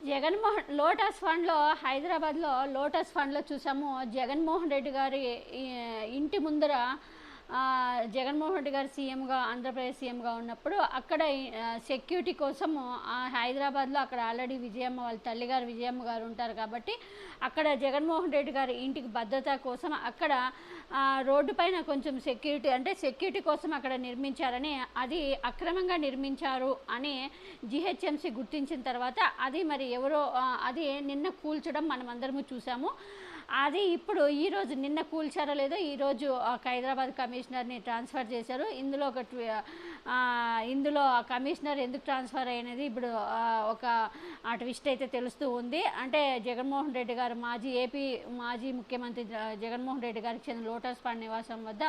Jaganmohan lotus ఫండ్లో హైదరాబాద్లో lotus ఫండ్లో చూసాము. జగన్మోహన్ రెడ్డి గారి ఇంటి ముందర జగన్మోహన్ రెడ్డి గారు సీఎంగా ఆంధ్రప్రదేశ్ సీఎంగా ఉన్నప్పుడు అక్కడ సెక్యూరిటీ కోసము ఆ హైదరాబాద్లో అక్కడ ఆల్రెడీ విజయమ్మ వాళ్ళ తల్లిగారు విజయమ్మ గారు ఉంటారు కాబట్టి అక్కడ జగన్మోహన్ రెడ్డి గారి ఇంటికి భద్రత కోసం అక్కడ రోడ్డు పైన కొంచెం సెక్యూరిటీ అంటే సెక్యూరిటీ కోసం అక్కడ నిర్మించారని అది అక్రమంగా నిర్మించారు అని జిహెచ్ఎంసీ గుర్తించిన తర్వాత అది మరి ఎవరో అది నిన్న కూల్చడం మనం అందరము చూసాము. అది ఇప్పుడు ఈరోజు నిన్న కూల్చారో లేదో ఈరోజు ఒక హైదరాబాద్ కమిషనర్ని ట్రాన్స్ఫర్ చేశారు. ఇందులో ఒక ఇందులో ఆ కమిషనర్ ఎందుకు ట్రాన్స్ఫర్ అయినది ఇప్పుడు ఒక ట్విస్ట్ అయితే తెలుస్తూ ఉంది. అంటే జగన్మోహన్ రెడ్డి గారు మాజీ ఏపీ మాజీ ముఖ్యమంత్రి జగన్మోహన్ రెడ్డి గారికి చెందిన లోటస్ పాండ్ నివాసం వద్ద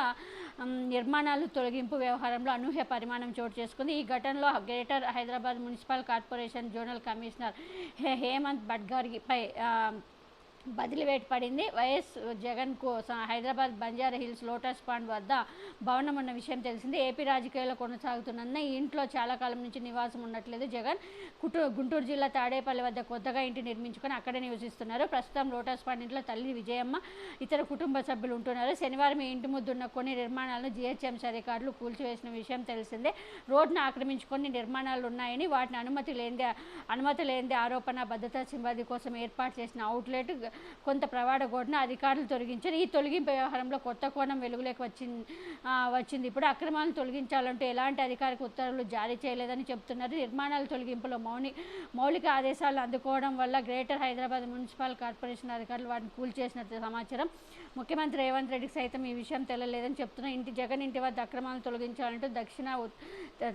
నిర్మాణాలు తొలగింపు వ్యవహారంలో అనూహ్య పరిమాణం చోటు చేసుకుంది. ఈ ఘటనలో greater Hyderabad municipal corporation zonal commissioner హే- హేమంత్ భట్గారిపై గారిపై బదిలీ పడింది. వైఎస్ జగన్కు కోసం Hyderabad Banjara hills lotus pond వద్ద భవనం ఉన్న విషయం తెలిసింది. ఏపీ రాజకీయాల్లో కొనసాగుతున్న ఈ ఇంట్లో చాలా కాలం నుంచి నివాసం ఉండట్లేదు జగన్. కుటూ గుంటూరు జిల్లా తాడేపల్లి వద్ద కొత్తగా ఇంటి నిర్మించుకొని అక్కడే నివసిస్తున్నారు. ప్రస్తుతం లోటస్ పాండ్ ఇంట్లో తల్లి విజయమ్మ ఇతర కుటుంబ సభ్యులు ఉంటున్నారు. శనివారం ఈ ఇంటి ముద్దున్న కొన్ని నిర్మాణాలను జిహెచ్ఎంసీ అధికారులు కూల్చివేసిన విషయం తెలిసిందే. రోడ్డును ఆక్రమించుకొని నిర్మాణాలు ఉన్నాయని వాటిని అనుమతి లేనిదే అనుమతి లేనిదే ఆరోపణ భద్రతా సిబ్బంది కోసం ఏర్పాటు చేసిన అవుట్లెట్ కొంత ప్రవాడ గోడను అధికారులు తొలగించారు. ఈ తొలగింపు వ్యవహారంలో కొత్త కోణం వెలుగులోకి వచ్చింది. వచ్చింది. ఇప్పుడు అక్రమాలను తొలగించాలంటూ ఎలాంటి అధికారిక ఉత్తర్వులు జారీ చేయలేదని చెప్తున్నారు. నిర్మాణాల తొలగింపులో మౌని మౌలిక ఆదేశాలు అందుకోవడం వల్ల గ్రేటర్ హైదరాబాద్ మున్సిపల్ కార్పొరేషన్ అధికారులు వాటిని కూల్చేసినట్టు సమాచారం. ముఖ్యమంత్రి రేవంత్ రెడ్డికి సైతం ఈ విషయం తెలియలేదని చెప్తున్నారు. ఇంటి జగన్ ఇంటి వద్ద అక్రమాలను తొలగించాలంటూ దక్షిణ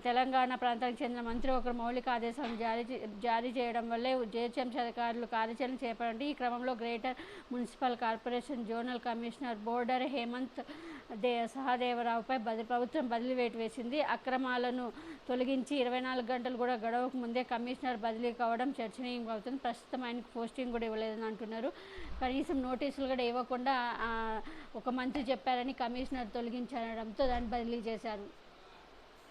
తెలంగాణ ప్రాంతానికి చెందిన మంత్రి ఒకరు మౌలిక ఆదేశాలను జారీ జారీ చేయడం వల్లే జీహెచ్ఎంసీ అధికారులు కార్యాచరణ చేపడండి ఈ క్రమంలో greater municipal corporation zonal commissioner border Hemanth they సహదేవరావుపై బదిలీ ప్రభుత్వం బదిలీ వేటు వేసింది. అక్రమాలను తొలగించి ఇరవై నాలుగు గంటలు కూడా గడవకు ముందే కమిషనర్ బదిలీ కావడం చర్చనీయం అవుతుంది. ప్రస్తుతం ఆయనకు పోస్టింగ్ కూడా ఇవ్వలేదని అంటున్నారు. కనీసం నోటీసులు కూడా ఇవ్వకుండా ఒక మంత్రి చెప్పారని కమిషనర్ తొలగించడంతో దాన్ని బదిలీ చేశారు.